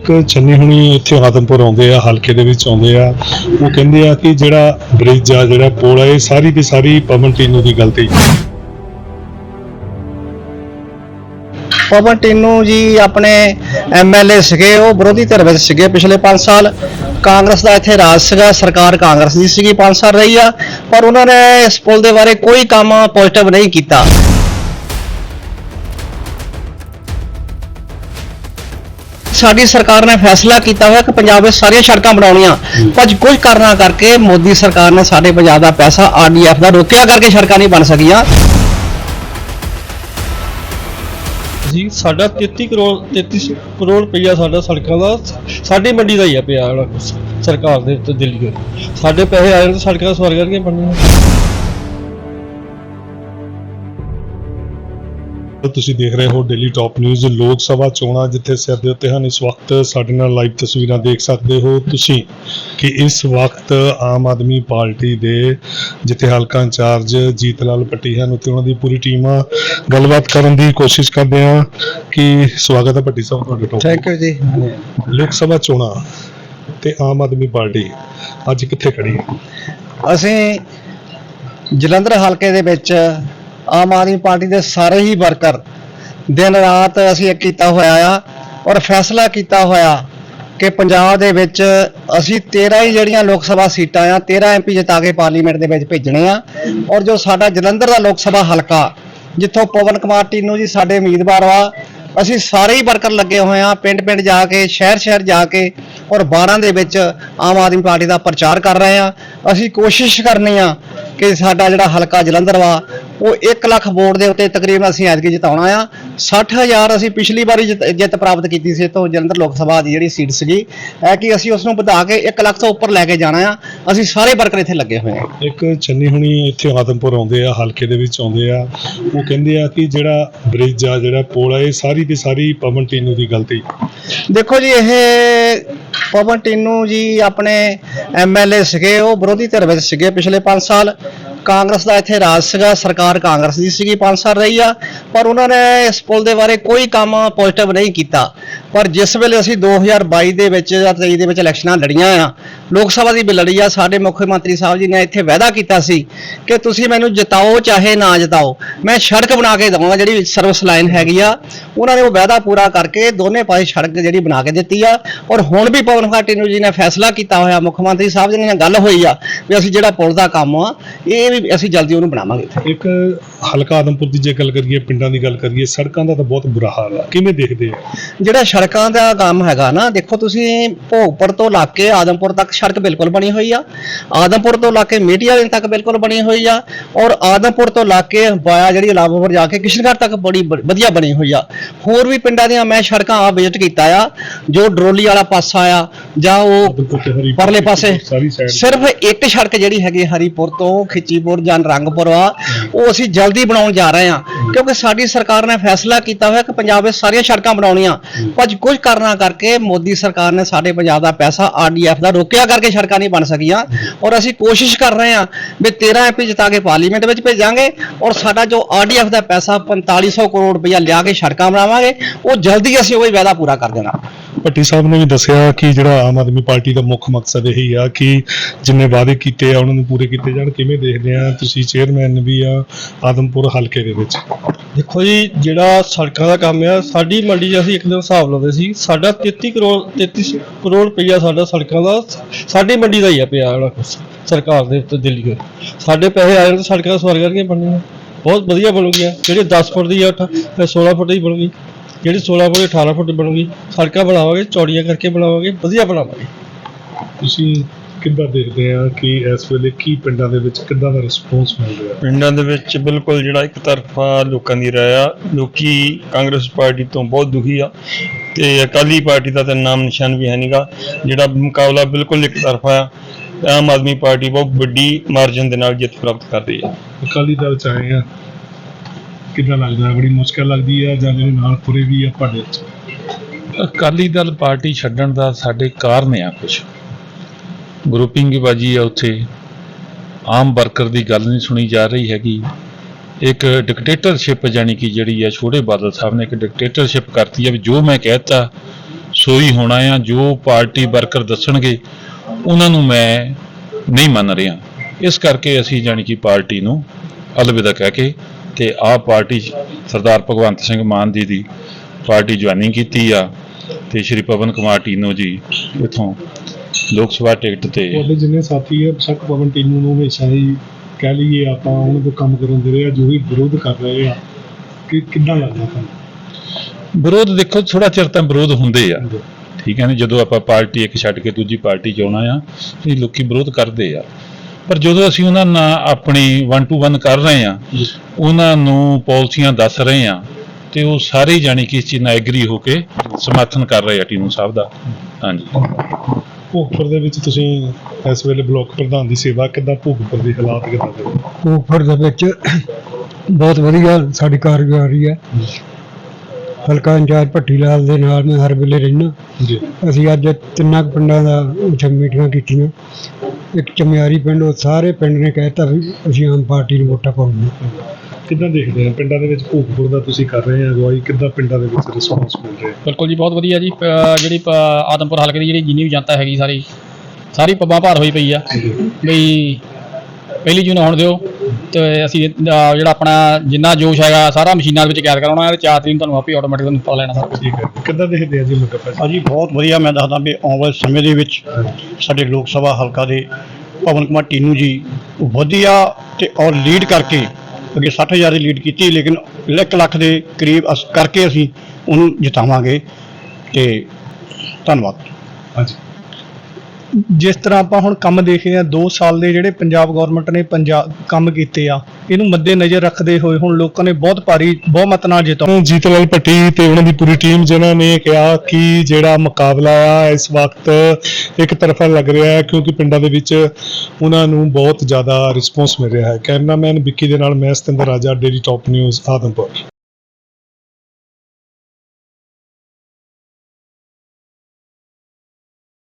ਇੱਕ ਚੰਨੀ ਹੁਣੀ ਇੱਥੇ ਆਦਮਪੁਰ ਆਉਂਦੇ ਆ, ਹਲਕੇ ਦੇ ਵਿੱਚ ਆਉਂਦੇ ਆ। ਉਹ ਕਹਿੰਦੇ ਆ ਕਿ ਜਿਹੜਾ ਬ੍ਰਿਜ ਆ, ਜਿਹੜਾ ਪੁਲ ਆ, ਇਹ ਸਾਰੀ ਦੀ ਸਾਰੀ ਪਵਨ ਟੀਨੂ ਦੀ ਗਲਤੀ। ਪਵਨ ਟਿੰਨੂ ਜੀ ਆਪਣੇ ਐਮਐਲਏ ਸੀਗੇ, ਉਹ ਵਿਰੋਧੀ ਧਿਰ ਵਿੱਚ ਸੀਗੇ ਪਿਛਲੇ 5 ਸਾਲ। ਕਾਂਗਰਸ ਦਾ ਇੱਥੇ ਰਾਜ ਸੀਗਾ, ਸਰਕਾਰ ਕਾਂਗਰਸ ਦੀ ਸੀਗੀ 5 ਸਾਲ ਰਹੀ ਆ। ਪਰ ਉਹਨਾਂ ਨੇ ਇਸ ਪੁਲ ਦੇ ਬਾਰੇ ਕੋਈ ਕੰਮ ਪੋਜ਼ਿਟਿਵ ਨਹੀਂ ਕੀਤਾ। ਸਾਡੀ ਸਰਕਾਰ ਨੇ ਫੈਸਲਾ ਕੀਤਾ ਹੋਇਆ ਕਿ ਪੰਜਾਬ ਵਿੱਚ ਸਾਰੀਆਂ ਸੜਕਾਂ ਬਣਾਉਣੀਆਂ। ਪਰ ਕੁਝ ਕਾਰਨਾਂ ਕਰਕੇ ਮੋਦੀ ਸਰਕਾਰ ਨੇ ਸਾਡੇ ਪੰਜਾਬ ਦਾ ਪੈਸਾ ਆਰਡੀਐਫ ਦਾ ਰੋਕਿਆ ਕਰਕੇ ਸੜਕਾਂ ਨਹੀਂ ਬਣ ਸਕੀਆਂ। ਜੀ ਸਾਡਾ 33 ਕਰੋੜ 33 ਕਰੋੜ ਰੁਪਈਆ ਸਾਡਾ ਸੜਕਾਂ ਦਾ ਸਾਡੀ ਮੰਡੀ ਦਾ ਹੀ ਆ ਪਿਆ ਸਰਕਾਰ ਦੇ ਉੱਤੇ ਦਿੱਲੀ ਦੇ ਸਾਡੇ ਪੈਸੇ ਆਏ ਤਾਂ ਸੜਕਾਂ ਸਵਾਰ ਕਰਕੇ ਬਣਨੀਆਂ ਤੁਸੀਂ ਦੇਖ ਰਹੇ ਹੋ ਡੇਲੀ ਟਾਪ ਨਿਊਜ਼ ਲੋਕ ਸਭਾ ਚੋਣਾਂ ਜਿੱਥੇ ਸਿਰ ਦੇ ਉੱਤੇ ਹਨ। ਇਸ ਵਕਤ ਸਾਡੇ ਨਾਲ ਲਾਈਵ ਤਸਵੀਰਾਂ ਦੇਖ ਸਕਦੇ ਹੋ ਤੁਸੀਂ ਕਿ ਇਸ ਵਕਤ ਆਮ ਆਦਮੀ ਪਾਰਟੀ ਦੇ ਜਿੱਥੇ ਹਲਕਾ ਇੰਚਾਰਜ ਜੀਤ ਲਾਲ ਪੱਟੀ ਹਨ ਉੱਥੇ ਉਹਨਾਂ ਦੀ ਪੂਰੀ ਟੀਮ ਆ। ਗੱਲਬਾਤ ਕਰਨ ਦੀ ਕੋਸ਼ਿਸ਼ ਕਰਦੇ ਆ ਕਿ ਸਵਾਗਤ ਹੈ ਪੱਟੀ ਸਾਹਿਬ ਤੁਹਾਡੇ ਥੈਂਕ ਯੂ ਜੀ। ਲੋਕ ਸਭਾ ਚੋਣਾਂ ਤੇ ਆਮ ਆਦਮੀ ਪਾਰਟੀ ਅੱਜ ਕਿੱਥੇ ਖੜੀ ਹੈ? ਅਸੀਂ ਜਲੰਧਰ ਹਲਕੇ ਦੇ ਵਿੱਚ ਆਮ ਆਦਮੀ ਪਾਰਟੀ ਦੇ ਸਾਰੇ ਹੀ ਵਰਕਰ ਦਿਨ ਰਾਤ ਅਸੀਂ ਕੀਤਾ ਹੋਇਆ ਆ ਔਰ ਫੈਸਲਾ ਕੀਤਾ ਹੋਇਆ ਕਿ ਪੰਜਾਬ ਦੇ ਵਿੱਚ ਅਸੀਂ 13 ਹੀ ਜਿਹੜੀਆਂ ਲੋਕ ਸਭਾ ਸੀਟਾਂ ਆ 13 ਐਮਪੀ ਜਿਤਾ ਕੇ ਪਾਰਲੀਮੈਂਟ ਦੇ ਵਿੱਚ ਭੇਜਣੇ ਆ ਔਰ ਜੋ ਸਾਡਾ ਜਲੰਧਰ ਦਾ ਲੋਕ ਸਭਾ ਹਲਕਾ, ਜਿੱਥੋਂ ਪਵਨ ਕੁਮਾਰ ਟੀਨੂ ਜੀ ਸਾਡੇ ਉਮੀਦਵਾਰ ਆ, ਅਸੀਂ ਸਾਰੇ ਹੀ ਵਰਕਰ ਲੱਗੇ ਹੋਏ ਆ ਪਿੰਡ ਪਿੰਡ ਜਾ ਕੇ ਸ਼ਹਿਰ ਸ਼ਹਿਰ ਜਾ ਕੇ ਔਰ 12 ਦੇ ਵਿੱਚ ਆਮ ਆਦਮੀ ਪਾਰਟੀ ਦਾ ਪ੍ਰਚਾਰ ਕਰ ਰਹੇ ਆ। ਅਸੀਂ ਕੋਸ਼ਿਸ਼ ਕਰਨੀ ਆ ਕਿ ਸਾਡਾ ਜਿਹੜਾ ਹਲਕਾ ਜਲੰਧਰ ਵਾ ਉਹ 1 ਲੱਖ ਵੋਟ ਦੇ ਉੱਤੇ ਤਕਰੀਬਨ ਅਸੀਂ ਐਤਕੀ ਜਿਤਾਉਣਾ ਆ। 60000 ਅਸੀਂ ਪਿਛਲੀ ਵਾਰੀ ਜਿੱਤ ਪ੍ਰਾਪਤ ਕੀਤੀ ਸੀ ਤੋਂ ਜਲੰਧਰ ਲੋਕ ਸਭਾ ਦੀ ਜਿਹੜੀ ਸੀਟ ਸੀਗੀ। ਹੈ ਕਿ ਅਸੀਂ ਉਸ ਨੂੰ ਵਧਾ ਕੇ 1 ਲੱਖ ਤੋਂ ਉੱਪਰ ਲੈ ਕੇ ਜਾਣਾ ਆ। ਅਸੀਂ ਸਾਰੇ ਵਰਕਰ ਇੱਥੇ ਲੱਗੇ ਹੋਏ ਆ। ਇੱਕ ਚੰਨੀ ਹੁਣੀ ਇੱਥੇ ਆਦਮਪੁਰ ਆਉਂਦੇ ਆ ਹਲਕੇ ਦੇ ਵਿੱਚ ਆਉਂਦੇ ਆ। ਉਹ ਕਹਿੰਦੇ ਆ ਕਿ ਜਿਹੜਾ ਬ੍ਰਿਜ ਆ ਜਿਹੜਾ ਪੁਲ ਆ ਇਹ ਸਾਰੀ ਦੀ ਸਾਰੀ ਪਵਨ ਟੀਨੂ ਦੀ ਗਲਤੀ। ਦੇਖੋ ਜੀ ਇਹ ਪਵਨ ਟਿੰਨੂ ਜੀ ਆਪਣੇ ਐਮਐਲਏ ਸੀਗੇ ਉਹ ਵਿਰੋਧੀ ਧਿਰ ਵਿੱਚ ਸੀਗੇ ਪਿਛਲੇ 5 ਸਾਲ। ਕਾਂਗਰਸ ਦਾ ਇੱਥੇ ਰਾਜ ਸੀਗਾ, ਸਰਕਾਰ ਕਾਂਗਰਸ ਦੀ ਸੀਗੀ 5 ਸਾਲ ਰਹੀ ਆ, ਪਰ ਉਹਨਾਂ ਨੇ ਇਸ ਪੁਲ ਦੇ ਬਾਰੇ ਕੋਈ ਕੰਮ ਪੋਜ਼ਿਟਿਵ ਨਹੀਂ ਕੀਤਾ। ਪਰ ਜਿਸ ਵੇਲੇ ਅਸੀਂ 2022 ਦੇ ਵਿੱਚ ਜਾਂ 23 ਦੇ ਵਿੱਚ ਇਲੈਕਸ਼ਨਾਂ ਲੜੀਆਂ ਆ, ਲੋਕ ਸਭਾ ਦੀ ਵੀ ਲੜੀ ਆ, ਸਾਡੇ ਮੁੱਖ ਮੰਤਰੀ ਸਾਹਿਬ ਜੀ ਨੇ ਇੱਥੇ ਵਾਅਦਾ ਕੀਤਾ ਸੀ ਕਿ ਤੁਸੀਂ ਮੈਨੂੰ ਜਿਤਾਓ ਚਾਹੇ ਨਾ ਜਿਤਾਓ, ਮੈਂ ਸੜਕ ਬਣਾ ਕੇ ਦਵਾਂਗਾ ਜਿਹੜੀ ਸਰਵਿਸ ਲਾਈਨ ਹੈਗੀ ਆ। ਉਹਨਾਂ ਨੇ ਉਹ ਵਾਅਦਾ ਪੂਰਾ ਕਰਕੇ ਦੋਨੇ ਪਾਸੇ ਸੜਕ ਜਿਹੜੀ ਬਣਾ ਕੇ ਦਿੱਤੀ ਆ, ਔਰ ਹੁਣ ਵੀ ਪਵਨ ਕੁਮਾਰ ਨੂੰ ਜੀ ਨੇ ਫੈਸਲਾ ਕੀਤਾ ਹੋਇਆ, ਮੁੱਖ ਮੰਤਰੀ ਸਾਹਿਬ ਜੀ ਨਾਲ ਗੱਲ ਹੋਈ ਆ ਵੀ ਅਸੀਂ ਜਿਹੜਾ ਪੁਲ ਦਾ ਕੰਮ ਆ, ਇਹ ਵੀ ਅਸੀਂ ਜਲਦੀ ਉਹਨੂੰ ਬਣਾਵਾਂਗੇ ਇੱਕ ਹਲਕਾ ਆਦਮਪੁਰ ਦੀ ਜੇ ਗੱਲ ਕਰੀਏ ਪਿੰਡਾਂ ਦੀ ਗੱਲ ਕਰੀਏ ਸੜਕਾਂ ਦਾ ਤਾਂ ਬਹੁਤ ਬੁਰਾ ਹਾਲ ਆ। ਕਿਵੇਂ ਦੇਖਦੇ ਆ? ਜਿਹੜਾ ਸੜਕਾਂ ਦਾ ਕੰਮ ਹੈਗਾ ਨਾ ਦੇਖੋ ਤੁਸੀਂ ਭੋਗਪੁਰ ਤੋਂ ਲਾ ਕੇ ਆਦਮਪੁਰ ਤੱਕ ਸੜਕ ਬਿਲਕੁਲ ਬਣੀ ਹੋਈ ਆ। ਆਦਮਪੁਰ ਤੋਂ ਲਾ ਕੇ ਮੇਟੀ ਵਾਲੇ ਤੱਕ ਬਿਲਕੁਲ ਬਣੀ ਹੋਈ ਆ। ਔਰ ਆਦਮਪੁਰ ਤੋਂ ਲਾ ਕੇ ਵਾਇਆ ਜਿਹੜੀ ਲਾਭਪੁਰ ਜਾ ਕੇ ਕਿਸ਼ਨਗੜ੍ਹ ਤੱਕ ਬੜੀ ਬ- ਵਧੀਆ ਬਣੀ ਹੋਈ ਆ। ਹੋਰ ਵੀ ਪਿੰਡਾਂ ਦੀਆਂ ਮੈਂ ਸੜਕਾਂ ਆ ਵਿਜ਼ਿਟ ਕੀਤਾ ਆ ਜੋ ਡਰੋਲੀ ਵਾਲਾ ਪਾਸਾ ਆ ਜਾਂ ਉਹ ਆਦਮਪੁਰ ਤੇ ਹਰੀ ਪਰਲੇ ਪਾਸੇ ਸਾਰੀ ਸਿਰਫ ਇੱਕ ਸੜਕ ਜਿਹੜੀ ਹੈਗੀ ਹਰੀਪੁਰ ਤੋਂ ਖਿੱਚੀਪੁਰ ਜਾਂ ਰੰਗਪੁਰ ਉਹ ਅਸੀਂ ਜਲਦੀ ਬਣਾਉਣ ਜਾ ਰਹੇ ਹਾਂ। ਕਿਉਂਕਿ ਸਾਡੀ ਸਰਕਾਰ ਨੇ ਫੈਸਲਾ ਕੀਤਾ ਹੋਇਆ ਕਿ ਪੰਜਾਬ ਵਿੱਚ ਸਾਰੀਆਂ ਸੜਕਾਂ ਬਣਾਉਣੀਆਂ। ਪਰ ਕੁਝ ਕਾਰਨਾਂ ਕਰਕੇ ਮੋਦੀ ਸਰਕਾਰ ਨੇ ਸਾਡੇ ਪੰਜਾਬ ਦਾ ਪੈਸਾ ਆਰਡੀਐਫ ਦਾ ਰੋਕਿਆ ਕਰਕੇ ਸੜਕਾਂ ਨਹੀਂ ਬਣ ਸਕੀਆਂ। ਔਰ ਅਸੀਂ ਕੋਸ਼ਿਸ਼ ਕਰ ਰਹੇ ਹਾਂ ਵੀ 13 ਐਮਪੀ ਜਿਤਾ ਕੇ ਪਾਰਲੀਮੈਂਟ ਵਿੱਚ ਭੇਜਾਂਗੇ ਔਰ ਸਾਡਾ ਜੋ ਆਰਡੀਐਫ ਦਾ ਪੈਸਾ 4500 ਕਰੋੜ ਰੁਪਇਆ ਲਿਆ ਕੇ ਸੜਕਾਂ ਬਣਾਵਾਂਗੇ, ਉਹ ਜਲਦੀ ਅਸੀਂ ਉਹ ਵਾਅਦਾ ਪੂਰਾ ਕਰ ਦੇਣਾ। ਭੱਟੀ ਸਾਹਿਬ ਨੇ ਵੀ ਦੱਸਿਆ ਕਿ ਜਿਹੜਾ ਆਮ ਆਦਮੀ ਪਾਰਟੀ ਦਾ ਮੁੱਖ ਮਕਸਦ ਇਹੀ ਆ ਕਿ ਜਿੰਨੇ ਵਾਅਦੇ ਕੀਤੇ ਆ, ਉਹਨਾਂ ਨੂੰ ਪੂਰੇ ਕੀਤੇ ਜਾਣ। ਕਿਵੇਂ ਦੇਖਦੇ ਆ? ਤੁਸੀਂ ਚੇਅਰਮੈਨ ਵੀ ਆ ਆਦਮਪੁਰ ਹਲਕੇ ਦੇ ਵਿੱਚ। ਦੇਖੋ ਜੀ, ਜਿਹੜਾ ਸੜਕਾਂ ਦਾ ਕੰਮ ਆ, ਸਾਡੀ ਮੰਡੀ 'ਚ ਅਸੀਂ ਇੱਕ ਦਿਨ ਹਿਸਾਬ ਲਾਉਂਦੇ ਸੀ। ਸਾਡਾ 33 ਕਰੋੜ 33 ਕਰੋੜ ਰੁਪਈਆ ਸਾਡਾ ਸੜਕਾਂ ਦਾ, ਸਾਡੀ ਮੰਡੀ ਦਾ ਹੀ ਆ ਪਿਆ ਜਿਹੜਾ ਕੁਛ ਸਰਕਾਰ ਦੇ ਉੱਤੇ ਦਿੱਲੀ ਦੇ ਸਾਡੇ ਪੈਸੇ ਆ ਜਾਣ ਤਾਂ ਸੜਕਾਂ ਸਵਾਰ ਕਰਕੇ ਬਣਨੀਆਂ। ਬਹੁਤ ਵਧੀਆ ਬਣੂਗੀਆਂ। ਜਿਹੜੇ 10 ਫੁੱਟ ਦੀ ਆ 16 ਫੁੱਟ ਦੀ ਬਣੂਗੀ। ਜਿਹੜੀ 16 ਫੁੱਟ ਦੀ 18 ਫੁੱਟ ਬਣੂਗੀ ਸੜਕਾਂ ਬਣਾਵਾਂਗੇ ਚੌੜੀਆਂ ਕਰਕੇ ਬਣਾਵਾਂਗੇ ਵਧੀਆ ਬਣਾਵਾਂਗੇ। ਤੁਸੀਂ ਕਿੱਦਾਂ ਦੇਖਦੇ ਆ ਕਿ ਇਸ ਵੇਲੇ ਕੀ ਪਿੰਡਾਂ ਦੇ ਵਿੱਚ ਕਿੱਦਾਂ ਦਾ ਰਿਸਪੌਂਸ ਮਿਲ ਰਿਹਾ? ਪਿੰਡਾਂ ਦੇ ਵਿੱਚ ਬਿਲਕੁਲ ਜਿਹੜਾ ਇੱਕ ਤਰਫਾ ਲੋਕਾਂ ਦੀ ਰਾਇ ਆ ਲੋਕੀ ਕਾਂਗਰਸ ਪਾਰਟੀ ਤੋਂ ਬਹੁਤ ਦੁਖੀ ਆ ਤੇ ਅਕਾਲੀ ਪਾਰਟੀ ਦਾ ਤਾਂ ਨਾਮ ਨਿਸ਼ਾਨ ਵੀ ਹੈ ਨਹੀਂਗਾ ਜਿਹੜਾ ਮੁਕਾਬਲਾ ਬਿਲਕੁਲ ਇੱਕ ਤਰਫਾ ਆ ਆਮ ਆਦਮੀ ਪਾਰਟੀ ਬਹੁਤ ਵੱਡੀ ਮਾਰਜਨ ਦੇ ਨਾਲ ਜਿੱਤ ਪ੍ਰਾਪਤ ਕਰ ਰਹੀ ਹੈ। ਅਕਾਲੀ ਦਲ ਚ ਆਏ ਆ ਕਿੱਦਾਂ ਲੱਗਦਾ? ਬੜੀ ਮੁਸ਼ਕਲ ਲੱਗਦੀ ਆ ਜਾਂ ਜਿਹੜੇ ਨਾਲ ਤੁਰੇ ਵੀ ਆ ਤੁਹਾਡੇ ਅਕਾਲੀ ਦਲ ਪਾਰਟੀ ਛੱਡਣ ਦਾ ਸਾਡੇ ਕਾਰਨ ਆ ਕੁਝ ਗਰੁੱਪਿੰਗ ਬਾਜੀ ਆ ਉੱਥੇ। ਆਮ ਵਰਕਰ ਦੀ ਗੱਲ ਨਹੀਂ ਸੁਣੀ ਜਾ ਰਹੀ ਹੈਗੀ। ਇੱਕ ਡਿਕਟੇਟਰਸ਼ਿਪ ਜਾਨੀ ਕਿ ਜਿਹੜੀ ਆ ਛੋਟੇ ਬਾਦਲ ਸਾਹਿਬ ਨੇ ਇੱਕ ਡਿਕਟੇਟਰਸ਼ਿਪ ਕਰਤੀ ਹੈ ਵੀ ਜੋ ਮੈਂ ਕਹਿਤਾ, ਸੋਈ ਹੋਣਾ ਆ, ਜੋ ਪਾਰਟੀ ਵਰਕਰ ਦੱਸਣਗੇ, ਉਹਨਾਂ ਨੂੰ ਮੈਂ ਨਹੀਂ ਮੰਨ ਰਿਹਾ। ਇਸ ਕਰਕੇ ਅਸੀਂ ਜਾਣੀ ਕਿ ਪਾਰਟੀ ਨੂੰ ਅਲਵਿਦਾ ਕਹਿ ਕੇ ਤੇ ਆਹ ਪਾਰਟੀ ਸਰਦਾਰ ਭਗਵੰਤ ਸਿੰਘ ਮਾਨ ਜੀ ਦੀ ਪਾਰਟੀ ਜੁਆਇਨਿੰਗ ਕੀਤੀ ਆ ਤੇ ਸ਼੍ਰੀ ਪਵਨ ਕੁਮਾਰ ਟੀਨੋ ਜੀ ਇਥੋਂ ਲੋਕ ਸਭਾ ਟਿਕਟ ਤੇ ਤੁਹਾਡੇ ਜਿੰਨੇ ਸਾਥੀ ਹੈ ਬਸ਼ੱਕ ਪਵਨ ਟੀਨੂ ਨੂੰ ਹਮੇਸ਼ਾ ਹੀ ਕਹਿ ਲਈਏ ਆਪਾਂ ਉਹਨਾਂ ਦੇ ਕੰਮ ਕਰਨ ਦੇ ਰਹੇ ਆ ਜੋ ਵੀ ਵਿਰੋਧ ਕਰ ਰਹੇ ਆ ਕਿ ਕਿੱਦਾਂ ਲੱਗਦਾ ਤੁਹਾਨੂੰ? ਵਿਰੋਧ ਦੇਖੋ ਥੋੜਾ ਚਿਰ ਤਾਂ ਵਿਰੋਧ ਹੁੰਦੇ ਆ। ਠੀਕ ਹੈ ਨਾ ਜਦੋਂ ਆਪਾਂ ਪਾਰਟੀ ਇੱਕ ਛੱਡ ਕੇ ਦੂਜੀ ਪਾਰਟੀ 'ਚ ਆਉਣਾ ਆ ਇਹ ਲੋਕੀ ਵਿਰੋਧ ਕਰਦੇ ਆ। ਪਰ ਜਦੋਂ ਅਸੀਂ ਉਹਨਾਂ ਨਾਲ ਆਪਣੀ 1 ਟੂ 1 ਕਰ ਰਹੇ ਆ ਉਹਨਾਂ ਨੂੰ ਪਾਲਿਸੀਆਂ ਦੱਸ ਰਹੇ ਆ ਤੇ ਉਹ ਸਾਰੇ ਜਾਣੀ ਕਿ ਇਸ ਚੀਜ਼ ਨਾਲ ਐਗਰੀ ਹੋ ਕੇ ਸਮਰਥਨ ਕਰ ਰਹੇ ਆ ਟੀਨੂ ਸਾਹਿਬ ਦਾ। ਹਾਂਜੀ। ਭੋਗਪੁਰ ਦੇ ਵਿੱਚ ਤੁਸੀਂ ਇਸ ਵੇਲੇ ਬਲਾਕ ਪ੍ਰਧਾਨ ਦੀ ਸੇਵਾ ਕਿੱਦਾਂ ਭੋਗਪੁਰ ਦੇ ਹਾਲਾਤ ਕਿੱਦਾਂ ਦੇ ਕੋਫਰ ਦੇ ਵਿੱਚ ਬਹੁਤ ਵਧੀਆ ਸਾਡੀ ਕਾਰਗੁਜ਼ਾਰੀ ਹੈ। ਹਲਕਾ ਇੰਚਾਰਜ ਭੱਟੀ ਲਾਲ ਦੇ ਨਾਲ ਮੈਂ ਹਰ ਵੇਲੇ ਰਹਿਣਾ ਜੀ। ਅਸੀਂ ਅੱਜ ਤਿੰਨਾਂ ਕੁ ਪਿੰਡਾਂ ਦਾ ਉੱਥੇ ਮੀਟਿੰਗਾਂ ਕੀਤੀਆਂ। ਇੱਕ ਚਮਿਆਰੀ ਪਿੰਡ ਉਹ ਸਾਰੇ ਪਿੰਡ ਨੇ ਕਹਿਤਾ ਵੀ ਅਸੀਂ ਆਮ ਪਾਰਟੀ ਨੂੰ ਵੋਟਾਂ ਪਾਉਣੀਆਂ। ਕਿੱਦਾਂ ਦੇਖਦੇ ਆ ਪਿੰਡਾਂ ਦੇ ਵਿੱਚ ਭੋਗਪੁਰ ਦਾ ਤੁਸੀਂ ਕਰ ਰਹੇ ਆ ਅਗਵਾਈ? ਕਿੱਦਾਂ ਪਿੰਡਾਂ ਦੇ ਵਿੱਚ ਰਿਸਪੌਂਸ ਮਿਲ ਰਿਹਾ? ਬਿਲਕੁਲ ਜੀ ਬਹੁਤ ਵਧੀਆ ਜੀ। ਅਹ ਜਿਹੜੀ ਪ- ਆਦਮਪੁਰ ਹਲਕੇ ਦੀ ਜਿਹੜੀ ਜਿੰਨੀ ਵੀ ਜਨਤਾ ਹੈਗੀ ਸਾਰੀ ਸਾਰੀ ਪੱਬਾਂ ਭਾਰ ਹੋਈ ਪਈ ਆ। ਬਈ ਪਹਿਲੀ ਜੂਨ ਆਉਣ ਦਿਓ। ਤੇ ਅਸੀਂ ਜਿਹੜਾ ਆਪਣਾ ਜਿੰਨਾ ਜੋਸ਼ ਹੈਗਾ ਸਾਰਾ ਮਸ਼ੀਨਾਂ ਦੇ ਵਿੱਚ ਕੈਦ ਕਰਾਉਣਾ ਹੈ ਤੇ ਚਾਰ ਤਰੀਕ ਨੂੰ ਤੁਹਾਨੂੰ ਆਪੇ ਆਟੋਮੈਟਿਕ ਤੁਹਾਨੂੰ ਪਤਾ ਲੈਣਾ ਸਾਰਾ ਠੀਕ ਹੈ। ਕਿੱਦਾਂ ਦੇਖਦੇ ਆ ਜੀ ਮੁੱਦਾ ਭਾਜੀ ਬਹੁਤ ਵਧੀਆ। ਮੈਂ ਦੱਸਦਾ ਵੀ ਆਉਣ ਵਾਲੇ ਸਮੇਂ ਦੇ ਵਿੱਚ ਸਾਡੇ ਲੋਕ ਸਭਾ ਹਲਕਾ ਦੇ ਪਵਨ ਕੁਮਾਰ ਟੀਨੂ ਜੀ ਵਧੀਆ ਤੇ ਔਰ ਲੀਡ ਕਰਕੇ ਅੱਗੇ 60000 ਦੀ ਲੀਡ ਕੀਤੀ ਲੇਕਿਨ 1 ਲੱਖ ਦੇ ਕਰੀਬ ਅਸ- ਕਰਕੇ ਅਸੀਂ ਉਹਨੂੰ ਜਿਤਾਵਾਂਗੇ ਤੇ ਧੰਨਵਾਦ। ਹਾਂਜੀ। ਜਿਸ ਤਰ੍ਹਾਂ ਆਪਾਂ ਹੁਣ ਕੰਮ ਦੇਖਦੇ ਆ 2 ਸਾਲ ਦੇ ਜਿਹੜੇ ਪੰਜਾਬ ਗਵਰਨਮੈਂਟ ਨੇ ਪੰਜਾਬ ਕੰਮ ਕੀਤੇ ਆ, ਇਹਨੂੰ ਮੱਦੇ ਨਜ਼ਰ ਰੱਖਦੇ ਹੋਏ ਹੁਣ ਲੋਕਾਂ ਨੇ ਬਹੁਤ ਭਾਰੀ ਬਹੁਮਤ ਨਾਲ ਜਿੱਤਾ ਜੀਤ ਲਾਲ ਭੱਟੀ ਤੇ ਉਹਨਾਂ ਦੀ ਪੂਰੀ ਟੀਮ ਜਿਨ੍ਹਾਂ ਨੇ ਕਿਹਾ ਕਿ ਜਿਹੜਾ ਮੁਕਾਬਲਾ ਆ, ਇਸ ਵਕਤ ਇੱਕ ਤਰਫਾ ਲੱਗ ਰਿਹਾ ਹੈ ਕਿਉਂਕਿ ਪਿੰਡਾਂ ਦੇ ਵਿੱਚ ਉਹਨਾਂ ਨੂੰ ਬਹੁਤ ਜ਼ਿਆਦਾ ਰਿਸਪੌਂਸ ਮਿਲ ਰਿਹਾ ਹੈ। ਕੈਮਰਾਮੈਨ ਵਿੱਕੀ ਦੇ ਨਾਲ ਮੈਂ ਸਤਿੰਦਰ ਰਾਜਾ ਡੇਲੀ ਟਾਪ ਨਿਊਜ਼ ਆਦਮਪੁਰ।